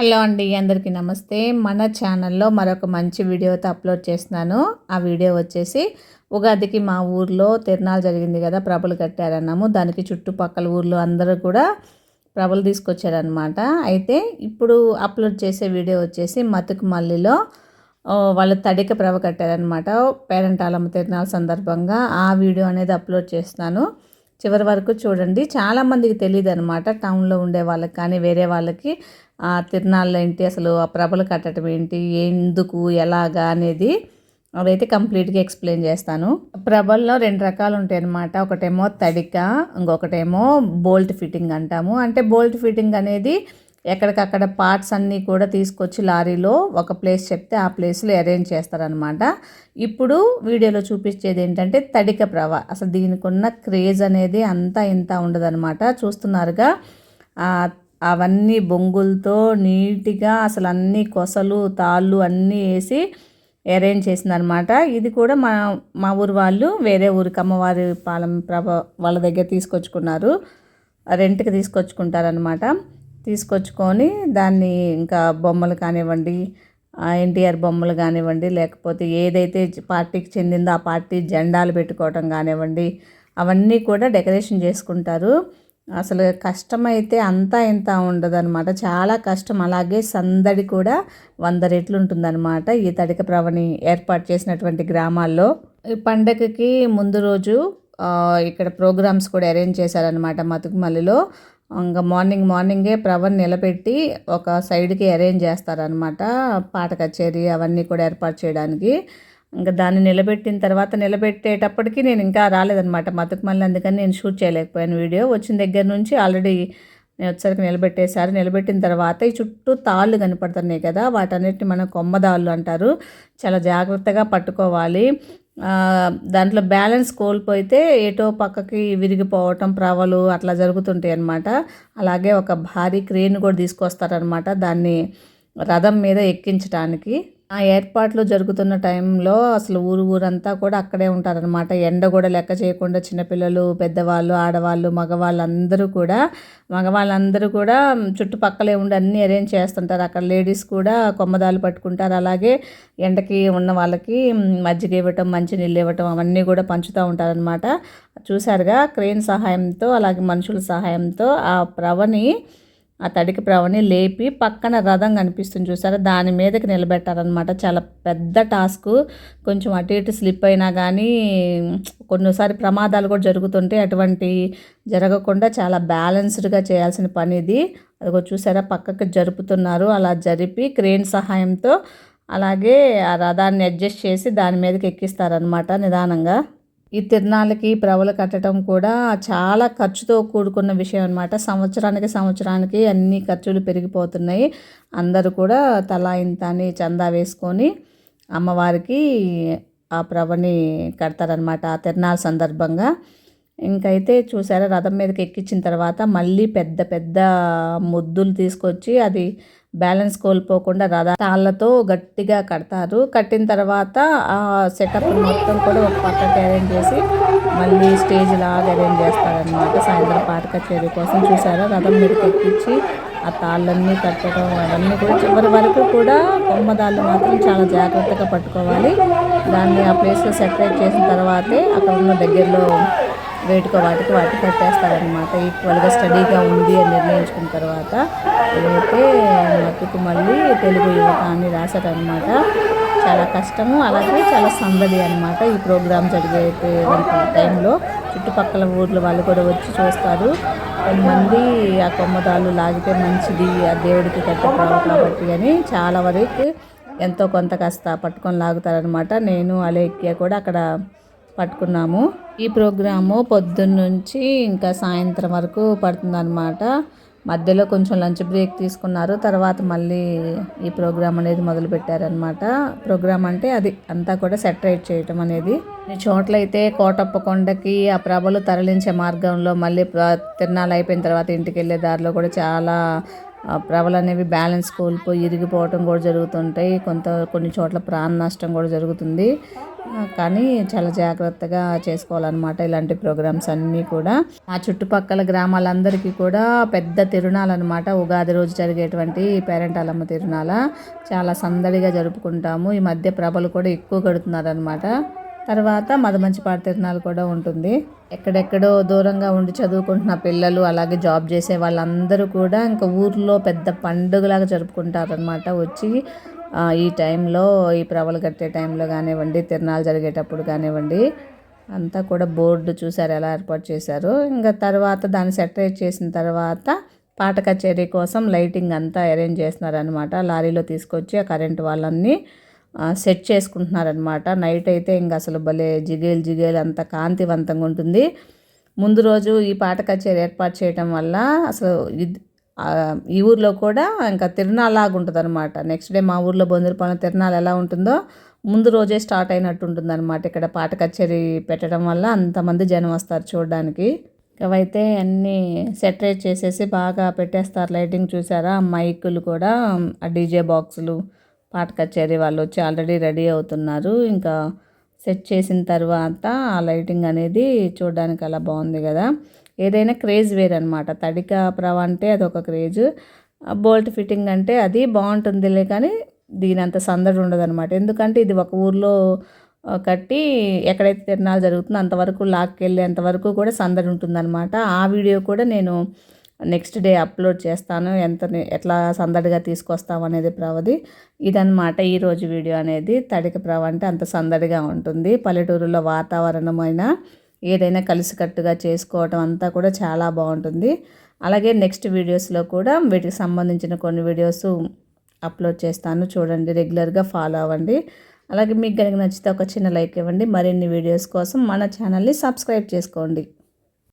Hello అండి అందరికీ నమస్తే. మన ఛానల్లో మరొక మంచి వీడియోతో అప్లోడ్ చేస్తున్నాను. ఆ వీడియో వచ్చేసి ఉగాదికి మా ఊర్లో తిరణాలు జరిగింది కదా ప్రభలు కట్టారన్నాము. దానికి చుట్టుపక్కల ఊర్లో అందరూ కూడా ప్రభలు తీసుకొచ్చారనమాట అయితే ఇప్పుడు అప్లోడ్ చేసే వీడియో వచ్చేసి మతుకు మల్లిలో వాళ్ళు తడిక ప్రభ కట్టారనమాట పేరంటాలమ్మ తిరణాల సందర్భంగా ఆ వీడియో అనేది అప్లోడ్ చేస్తున్నాను. చివరి వరకు చూడండి. చాలామందికి తెలియదు అనమాట టౌన్లో ఉండే వాళ్ళకి కానీ వేరే వాళ్ళకి ఆ తిరునాళ్ళు ఏంటి అసలు ఆ ప్రభలు కట్టడం ఏంటి ఎందుకు ఎలాగా అనేది అదైతే కంప్లీట్గా ఎక్స్ప్లెయిన్ చేస్తాను. ప్రభల్లో రెండు రకాలు ఉంటాయి అనమాట ఒకటేమో తడిక ఇంకొకటేమో బోల్ట్ ఫిట్టింగ్ అంటాము. అంటే బోల్ట్ ఫిట్టింగ్ అనేది ఎక్కడికక్కడ పార్ట్స్ అన్నీ కూడా తీసుకొచ్చి లారీలో ఒక ప్లేస్ చెప్తే ఆ ప్లేస్లో అరేంజ్ చేస్తారనమాట ఇప్పుడు వీడియోలో చూపించేది ఏంటంటే తడిక ప్రవ. అసలు దీనికి ఉన్న క్రేజ్ అనేది అంతా ఇంత ఉండదన్నమాట. చూస్తున్నారుగా అవన్నీ బొంగులతో నీట్గా అసలు అన్ని కొసలు తాళ్ళు అన్నీ వేసి అరేంజ్ చేసిందనమాట ఇది కూడా మా మా ఊరు వాళ్ళు వేరే ఊరికి అమ్మవారి పాలెం ప్రభ వాళ్ళ దగ్గర తీసుకొచ్చుకున్నారు. రెంట్కి తీసుకొచ్చుకుంటారనమాట తీసుకొచ్చుకొని దాన్ని ఇంకా బొమ్మలు కానివ్వండి ఎన్టీఆర్ బొమ్మలు కానివ్వండి లేకపోతే ఏదైతే పార్టీకి చెందిందో ఆ పార్టీ జెండాలు పెట్టుకోవటం కానివ్వండి అవన్నీ కూడా డెకరేషన్ చేసుకుంటారు. అసలు కష్టమైతే అంతా ఇంత ఉండదన్నమాట. చాలా కష్టం. అలాగే సందడి కూడా వంద రెట్లు ఉంటుందన్నమాట ఈ తడిక ప్రవణి ఏర్పాటు చేసినటువంటి గ్రామాల్లో. ఈ పండగకి ముందు రోజు ఇక్కడ ప్రోగ్రామ్స్ కూడా అరేంజ్ చేశారనమాట మతుకుమల్లిలో. ఇంకా మార్నింగ్ మార్నింగే ప్రవన్ నిలబెట్టి ఒక సైడ్కి అరేంజ్ చేస్తారనమాట పాట కచేరీ అవన్నీ కూడా ఏర్పాటు చేయడానికి. ఇంకా దాన్ని నిలబెట్టిన తర్వాత నిలబెట్టేటప్పటికి నేను ఇంకా రాలేదనమాట మతుకుమల్లి అందుకని నేను షూట్ చేయలేకపోయాను వీడియో. వచ్చిన దగ్గర నుంచి ఆల్రెడీ నేను వచ్చేసరికి నిలబెట్టేశారు. నిలబెట్టిన తర్వాత ఈ చుట్టూ తాళ్ళు కనపడుతున్నాయి కదా వాటన్నిటిని మనం కొమ్మదాళ్ళు అంటారు. చాలా జాగ్రత్తగా పట్టుకోవాలి. దాంట్లో బ్యాలెన్స్ కోల్పోయితే ఏటో పక్కకి విరిగిపోవటం ప్రవలు అట్లా జరుగుతుంటాయి అన్నమాట. అలాగే ఒక భారీ క్రేన్ కూడా తీసుకొస్తారనమాట దాన్ని రథం మీద ఎక్కించడానికి ఆ ఏర్పాట్లు జరుగుతున్న టైంలో అసలు ఊరు ఊరంతా కూడా అక్కడే ఉంటారనమాట ఎండ కూడా లెక్క చేయకుండా చిన్నపిల్లలు పెద్దవాళ్ళు ఆడవాళ్ళు మగవాళ్ళు అందరూ కూడా మగవాళ్ళందరూ కూడా చుట్టుపక్కలే ఉండి అన్నీ అరేంజ్ చేస్తుంటారు. అక్కడ లేడీస్ కూడా కొమ్మదాలు పట్టుకుంటారు. అలాగే ఎండకి ఉన్న వాళ్ళకి మజ్జిగ ఇవ్వటం మంచినీళ్ళు ఇవ్వటం అవన్నీ కూడా పంచుతూ ఉంటారనమాట చూసారుగా క్రెయిన్ సహాయంతో అలాగే మనుషుల సహాయంతో ఆ ప్రవని ఆ తడికి ప్రవని లేపి పక్కన రథం కనిపిస్తుంది చూసారా? దాని మీదకి నిలబెట్టారనమాట చాలా పెద్ద టాస్క్. కొంచెం అటు ఇటు స్లిప్ అయినా కానీ కొన్నిసారి ప్రమాదాలు కూడా జరుగుతుంటే అటువంటి జరగకుండా చాలా బ్యాలెన్స్డ్గా చేయాల్సిన పని ఇది. అదిగో చూసారా? పక్కకి జరుపుతున్నారు. అలా జరిపి క్రేన్ సహాయంతో అలాగే ఆ రథాన్ని అడ్జస్ట్ చేసి దాని మీదకి ఎక్కిస్తారనమాట నిదానంగా. ఈ తిరణాలకి ప్రవలు కట్టడం కూడా చాలా ఖర్చుతో కూడుకున్న విషయం అనమాట సంవత్సరానికి సంవత్సరానికి అన్ని ఖర్చులు పెరిగిపోతున్నాయి. అందరూ కూడా తలా ఇంత అని చందా వేసుకొని అమ్మవారికి ఆ ప్రభని కడతారనమాట ఆ తిరణాల సందర్భంగా. ఇంకైతే చూసారా రథం మీదకి ఎక్కించిన తర్వాత మళ్ళీ పెద్ద పెద్ద ముద్దులు తీసుకొచ్చి అది బ్యాలెన్స్ కోల్పోకుండా రథ తాళ్ళతో గట్టిగా కడతారు. కట్టిన తర్వాత ఆ సెటప్ మొత్తం కూడా ఒక పక్కకి అరేంజ్ చేసి మళ్ళీ స్టేజ్ లాగా అరేంజ్ చేస్తారనమాట సాయంత్రం పాట కచేరీ కోసం చూసారా? రథం మీరు ఎక్కించి ఆ తాళ్ళన్నీ కట్టడం అవన్నీ కూడా చివరి వరకు కూడా కొమ్మదాళ్ళు మాత్రం చాలా జాగ్రత్తగా పట్టుకోవాలి. దాన్ని ఆ ప్లేస్లో సెపరేట్ చేసిన తర్వాతే అక్కడ ఉన్న దగ్గరలో వేటుకో వాటికి వాటి కట్టేస్తారనమాట ఈక్వల్గా స్టడీగా ఉంది అని నిర్ణయించుకున్న తర్వాత ఇదైతే మట్టుకు మళ్ళీ తెలుగు యువత అని రాశారనమాట చాలా కష్టము అలాగే చాలా సందడి అనమాట ఈ ప్రోగ్రామ్ జరిగే టైంలో. చుట్టుపక్కల ఊర్ల వాళ్ళు కూడా వచ్చి చూస్తారు. కొంతమంది ఆ కొమ్మదాలు లాగితే మంచిది ఆ దేవుడికి కట్టే కాబట్టి అని చాలా వరకు ఎంతో కొంత కాస్త పట్టుకొని లాగుతారనమాట నేను అలేఖ్య కూడా అక్కడ పట్టుకున్నాము. ఈ ప్రోగ్రాము పొద్దున్న నుంచి ఇంకా సాయంత్రం వరకు పడుతుందన్నమాట. మధ్యలో కొంచెం లంచ్ బ్రేక్ తీసుకున్నారు. తర్వాత మళ్ళీ ఈ ప్రోగ్రామ్ అనేది మొదలు పెట్టారనమాట ప్రోగ్రామ్ అంటే అది అంతా కూడా సెటరేట్ చేయటం అనేది. చోట్ల అయితే కోటప్ప కొండకి ఆ ప్రభలు తరలించే మార్గంలో మళ్ళీ తిరణాలు అయిపోయిన తర్వాత ఇంటికి వెళ్ళే దారిలో కూడా చాలా ప్రభలు అనేవి బ్యాలెన్స్ కోల్పోయి ఇరిగిపోవటం కూడా జరుగుతుంటాయి. కొంత కొన్ని చోట్ల ప్రాణ నష్టం కూడా జరుగుతుంది. కానీ చాలా జాగ్రత్తగా చేసుకోవాలన్నమాట ఇలాంటి ప్రోగ్రామ్స్ అన్నీ కూడా. ఆ చుట్టుపక్కల గ్రామాలందరికీ కూడా పెద్ద తిరునాలన్నమాట. ఉగాది రోజు జరిగేటువంటి పేరెంటాలమ్మ తిరునాల. చాలా సందడిగా జరుపుకుంటాము. ఈ మధ్య ప్రభలు కూడా ఎక్కువ కడుతున్నారనమాట తర్వాత మదమంచిపాడు తిరునాలు కూడా ఉంటుంది. ఎక్కడెక్కడో దూరంగా ఉండి చదువుకుంటున్న పిల్లలు అలాగే జాబ్ చేసే వాళ్ళందరూ కూడా ఇంకా ఊర్లో పెద్ద పండుగలాగా జరుపుకుంటారనమాట వచ్చి ఈ టైంలో ఈ ప్రవలు కట్టే టైంలో కానివ్వండి తిరణాలు జరిగేటప్పుడు కానివ్వండి అంతా కూడా బోర్డు చూసారు ఎలా ఏర్పాటు చేశారు. ఇంకా తర్వాత దాన్ని సెటరేట్ చేసిన తర్వాత పాట కచేరీ కోసం లైటింగ్ అంతా అరేంజ్ చేస్తున్నారనమాట లారీలో తీసుకొచ్చి ఆ కరెంట్ వాళ్ళన్నీ సెట్ చేసుకుంటున్నారనమాట నైట్ అయితే ఇంకా అసలు భలే జిగేలు జిగేలు అంత కాంతివంతంగా ఉంటుంది. ముందు రోజు ఈ పాట కచేరీ ఏర్పాటు చేయడం వల్ల అసలు ఈ ఊర్లో కూడా ఇంకా తిరణాలాగా ఉంటుంది అనమాట నెక్స్ట్ డే మా ఊర్లో బొందరపాలెం తిరణాలు ఎలా ఉంటుందో ముందు రోజే స్టార్ట్ అయినట్టు ఉంటుంది అనమాట ఇక్కడ పాట కచేరీ పెట్టడం వల్ల అంతమంది జనం వస్తారు చూడడానికి. అవైతే అన్నీ సెటరేట్ చేసేసి బాగా పెట్టేస్తారు. లైటింగ్ చూసారా? మైకులు కూడా ఆ డీజే బాక్సులు పాట కచేరీ వాళ్ళు వచ్చి ఆల్రెడీ రెడీ అవుతున్నారు. ఇంకా సెట్ చేసిన తర్వాత ఆ లైటింగ్ అనేది చూడడానికి అలా బాగుంది కదా. ఏదైనా క్రేజ్ వేర్ అనమాట తడిక ప్రవ అంటే అదొక క్రేజ్. బోల్ట్ ఫిట్టింగ్ అంటే అది బాగుంటుందిలే కానీ దీని అంత సందడి ఉండదు అనమాట ఎందుకంటే ఇది ఒక ఊర్లో కట్టి ఎక్కడైతే తిరణాలు జరుగుతుందో అంతవరకు లాక్కెళ్ళేంతవరకు కూడా సందడి ఉంటుందన్నమాట. ఆ వీడియో కూడా నేను నెక్స్ట్ డే అప్లోడ్ చేస్తాను. ఎంత ఎట్లా సందడిగా తీసుకొస్తాం అనేది ప్రవది. ఇదనమాట ఈరోజు వీడియో అనేది. తడిక ప్రవ అంటే అంత సందడిగా ఉంటుంది. పల్లెటూరులో వాతావరణమైన ఏదైనా కలిసికట్టుగా చేసుకోవటం అంతా కూడా చాలా బాగుంటుంది. అలాగే నెక్స్ట్ వీడియోస్లో కూడా వీటికి సంబంధించిన కొన్ని వీడియోస్ అప్లోడ్ చేస్తాను. చూడండి రెగ్యులర్గా ఫాలో అవ్వండి. అలాగే మీకు కనుక నచ్చితే ఒక చిన్న లైక్ ఇవ్వండి. మరిన్ని వీడియోస్ కోసం మన ఛానల్ని సబ్స్క్రైబ్ చేసుకోండి.